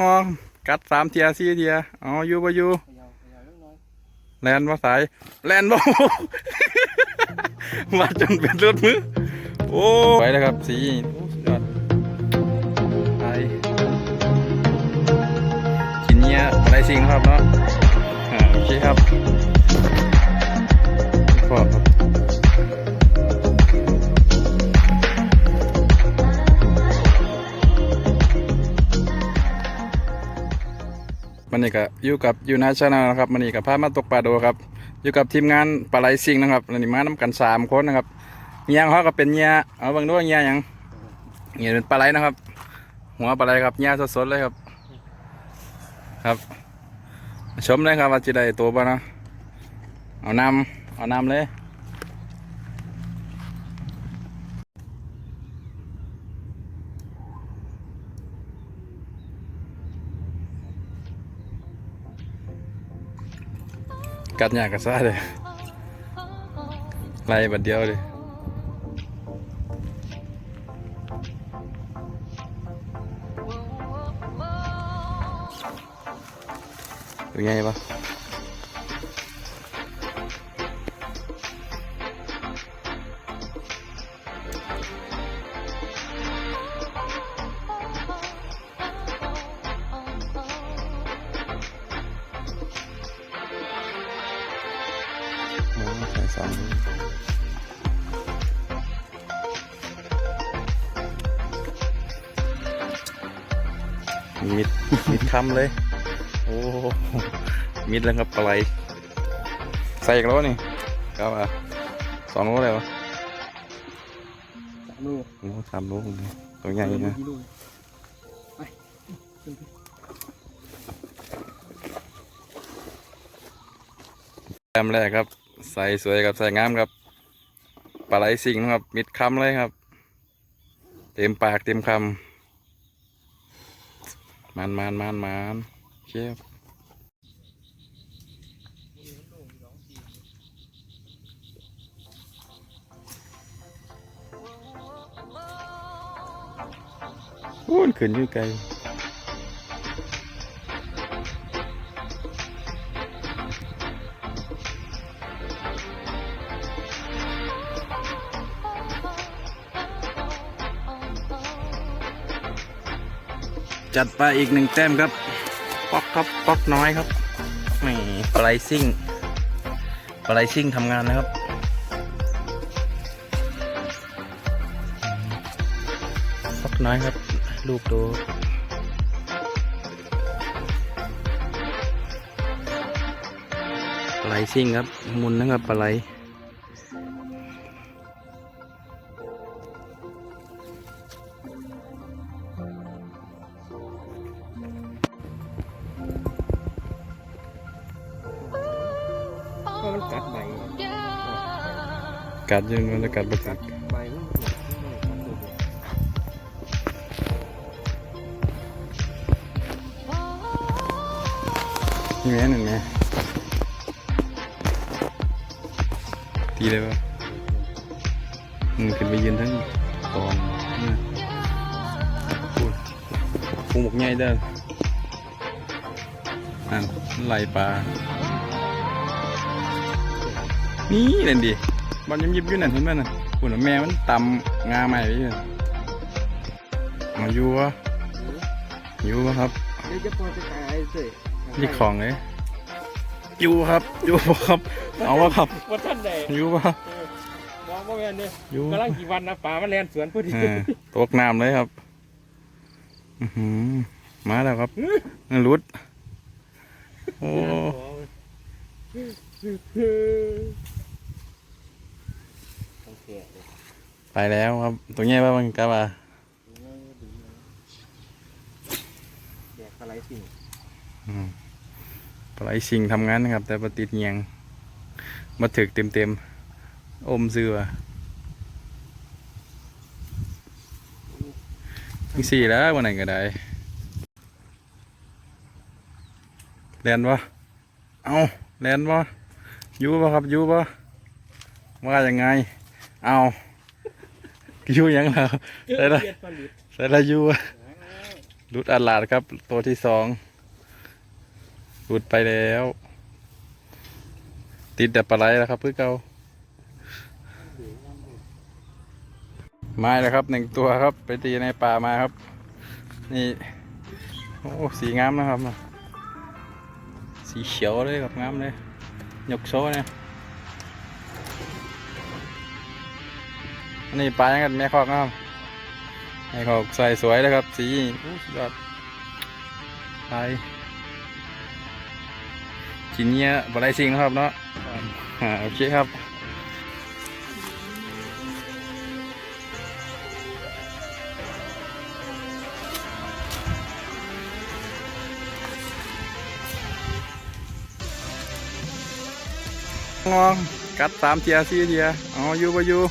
งอกัดสามเทียสี่เทียเอาอยู่บ่อยู่เขย่าเขย่าเล็กน้อยแลนบ่สายแลนบ่มาจนเป็นรถมือโอ้ไปแล้วครับสีโอ้สุดยอดไปกินเนี้ยอะไรสิ่งครับเนาะอ่าโอเคครับ มันนี่ก็อยู่กับยูนาชาแนลนะครับมันนี่กับพามาตกปลาโดครับ อยู่กับทีมงานปลาไหลซิงนะครับอันนี้มาน้ำกันสามคนนะครับเงียเขาก็เป็นเงียเอาบางด้วยเงียยังเงียเป็นปลาไหลนะครับ หัวปลาไหลครับเงียสดๆเลยครับ ครับ ชมเลยครับว่าจะได้ตัวบ้านะเอาน้ำเอาน้ำเลย กัดหยากกัดซ่าเลยไล่บัดเดียวเลยเป็นไงปะโใส่สองมือมิดมิดคำเลย โอ้มิดแล้วครับปลาไหลใส่อีกแล้วนี่ก็ว่าสองโลเลยวะสามลูกโอ้สามโลตัวใหญ่นะกี่ลูกไปขึ้นไปแต้มแรกครับ ใส่สวยครับใส่งามครับปลาไหลสิงนะครับ มิดคำเลยครับ เต็มปากเต็มคำมันมันมันมันเชี่ยโอ้ยขึ้นอยู่ไกล จัดไปอีกหนึ่งแต้มครับป๊อกครับป๊อกน้อยครับนี่ปลายซิ่งปลายซิ่งทำงานนะครับป๊อกน้อยครับ ลูกโตปลายซิ่งครับมุนนะครับปลาย มันกัดใบกัดอยืนมันจะกัดบะกักัดดใบมันถูกมันถูกกัดถูกนี่แม่หนึ่งแม่ตีเลยวะอืมขึ้นไปยืนทั้งกองนี่พูดพุงหมกใหญ่เด้อนั่นไหลปลา นี่นั่นดิบอลยิบยิบๆอยู่นั่นเห็นไหมน่ะคุณแม่มันตำงาใหม่ไปอยู่มาอยู่วะอยู่วะครับเดี๋ยวจะปล่อยไปขายเสยนี่ของเลยอยู่ครับอยู่บ่ครับ เอาวะครับว่าท่านใดอยู่วะมองว่าแม่นเนี่ยอยู่กำลังกี่วันนะป่ามันแลนสวนพอดีอ่าตกน้ำเลยครับอือหือมาแล้วครับนั่นรุดโอ้โอเค ไปแล้วครับ ตัวเงี้ยว่ามันกะว่าแดกอะไรสิ่งอืมปลายสิงทำงานนะครับ แต่ปติดเงียงมาถึกเต็มเต็มๆอมเสือทั้งสี่แล้ววันไหนก็ได้แลนวะเอาแลนวะยู่ปะครับยู่ปะว่ายังไง เอาอยู่ยังไงใส่ละเลียดผลิตใส่ละอยู่อะรุดอัดลาดครับ ตัวที่สองหลุดไปแล้ว ติดแต่ปลาไหลแล้วครับเพื่อเกาไม้แล้วครับหนึ่งตัวครับ ไปตีในป่ามาครับ นี่ โอ้สีงามนะครับ สีเขียวเลยครับงามเลยยกโซ่เนี่ย อันนี้ปลายังกันแม่คอกนะครับแม่คอกใส่สวยเลยครับ สีโอ้สุดยอดไปกินเนี้ยบะไรซิงนะครับเนาะโอเคครับงองกัดสามเทียสี่เทียอ๋ออยู่ปะอยู่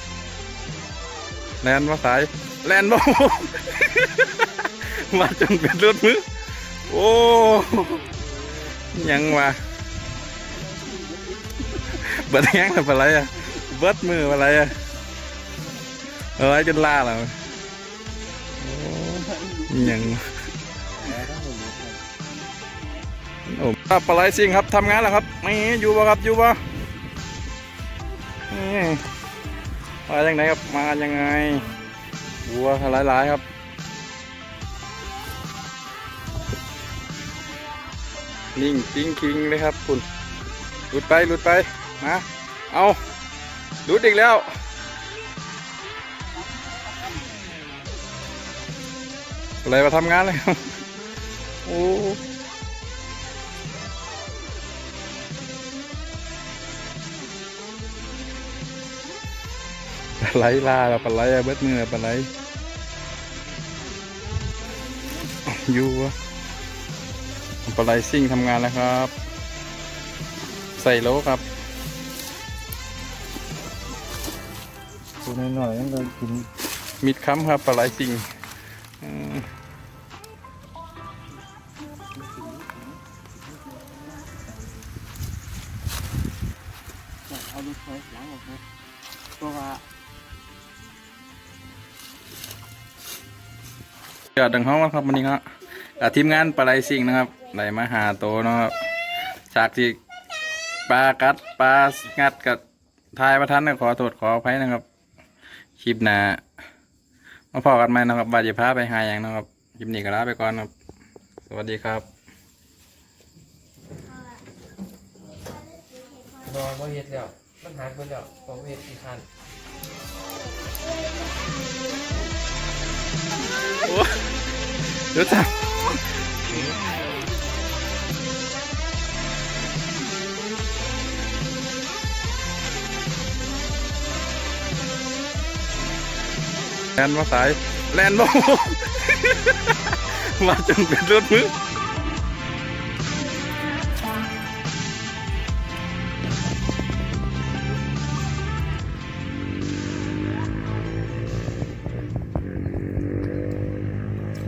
แลนมาสายแลนบ่มาจนเป็นรถมือโอ้ยังวะเบิดแห้งอะไรอะเบิดมืออะไรอะอะไรจนล่าแล้วโอ้ยังแล้วก็ผมครับโอ้ปลาไหลซิงครับทำงานแล้วครับนี่อยู่ป่ะครับอยู่ป่ะนี่ มาจากไหนครับมายังไงวัวหลายๆครับนิ่งจริงคิงเลยครับคุณหลุดไปหลุดไปมาเอาหลุดอีกแล้วอะไรมาทำงานเลยครับโอ้ ปลาไหลล่าปลาไหลเบิดมือปลาไหลอยู่วะปลาไหลซิ่งทำงานแล้วครับ ใส่โลครับตัวน้อยๆนั่นก็กินมิดค้ำครับปลาไหลซิ่งเอาลูกไฟล้างออกนะเพราะว่า ยอดดังห้องครับวันนี้ครับทีมงานปลาไหลซิ่งนะครับไหลมาหาโตนะครับจากที่ปลากัดปลางัดกับทายประทันขอโทษขออภัยนะครับคลิปหน้ามาพอกันไหมนะครับบาดเจะพาไปหาอย่างนะครับคลิปนี้ก็ลาไปก่อนครับสวัสดีครับนอนว่าเฮ็ดแล้วมันหายไปแล้วเพราะว่าเฮ็ดอีกคันเรู้จักแลนมาสาย แลนบ่มาจนเป็นรถมือ